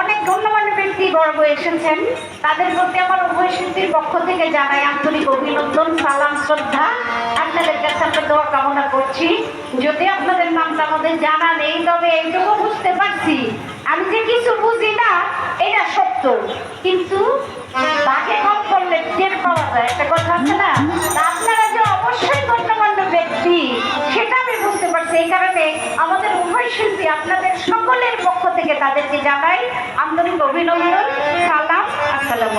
অনেক ধন্যবাদ ব্যক্তি বর্গ এসেছেন। তাদের প্রতি আমার উভয় শিল্পীর পক্ষ থেকে জানাই আন্তরিক অভিনন্দন, সালাম, শ্রদ্ধা। আপনাদের কাছে আমরা দোয়া কামনা করছি। যদি আপনাদের নামটা আমাদের জানা নেই, তবে এইটুকু বুঝতে পারছি। আমি যে কিছু বুঝি না, এটা সত্য। কিন্তু তাকে কম করলে টের পাওয়া যায়। একটা কথা আছে না? আপনারা যে অবশ্যই গণ্যমান্য ব্যক্তি, সেটা আমি বুঝতে পারছি। এই কারণে আমাদের উভয় শিল্পী আপনাদের সকলের পক্ষ তাদেরকে জানাই আন্তরিক অভিনন্দন সালাম আসসালামু